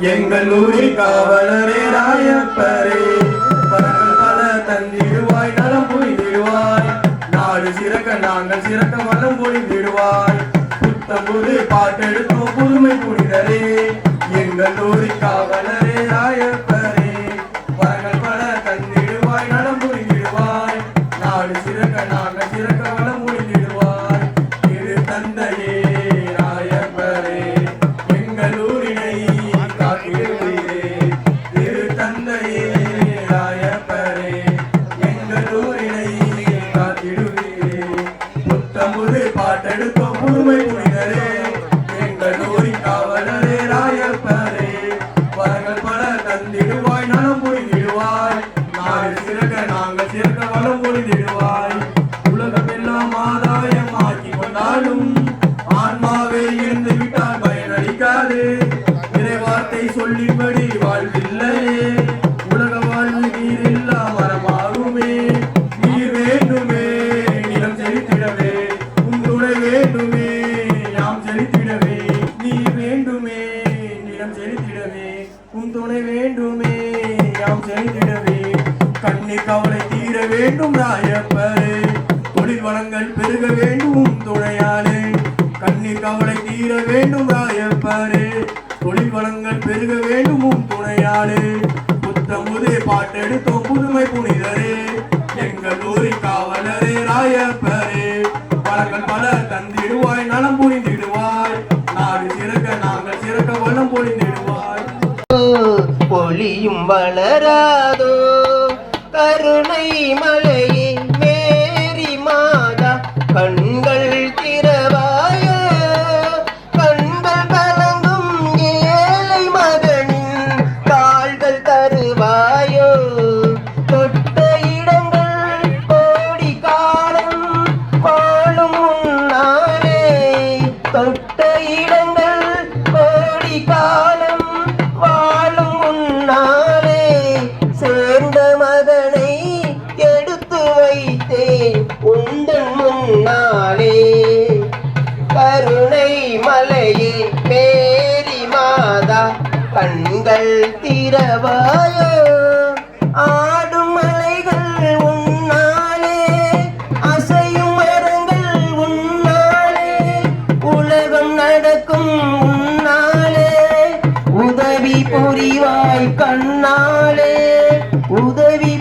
எங்கள் ஊரில் காவலரே ராயப்பரே. வரங்கள் பல தந்திடுவாய் நலம் புரிந்திடுவாய். நாடு சிறக்க நாங்கள் சிறக்க மனம் புரிந்திடுவாய் புத்தம்புது பாட்டெடுத்தோம் புதுமை புனிதரே. எங்கள் ஊரில் காவலரே ராயப்பரே. வரங்கள் பல தந்திடுவாய் நலம் புரிந்திடுவாய். நாடு சிறக்க நாங்கள் சிறக்க மனம் ராயப்பரே வரங்கள் பல தந்திடுவாய் நலம் புரிந்திடுவாய். நாடு சிறக்க நாங்கள் சிறக்க வளம் புரிந்திடுவாய். உலகம் எல்லாம் ஆதாயம் ஆக்கி கொண்டாலும் ஆன்மாவே இருந்து விட்டால் பயனளிக்காது. சொல்லின்படி வாழ்வில்லையே. யாம் செழித்திடவே கண்ணீர் கவலை தீர வேண்டும் ராயப்பரே. தொழில் வளங்கள் பெருக வேண்டும் துணையாளே. துணையாலே கண்ணீர் கவலை தீர வேண்டும் ராயப்பரே. தொழில் வளங்கள் பெருக வேண்டும் துணையாளே. புத்தமுதே பாட்டெடுத்தோம் புதுமை புனிதரே. எங்கள் ஊரில் காவலரே ராயப்பரே. வளங்கள் பல பொழியும் வளராதோ. கருணை மலையே கண்கள் திறவாயோ? ஆடும் மலைகள் உன்னாலே அசையும் மரங்கள் உன்னாலே உலகம் நடக்கும் உன்னாலே உதவி புரிவாய் கண்ணாலே உதவி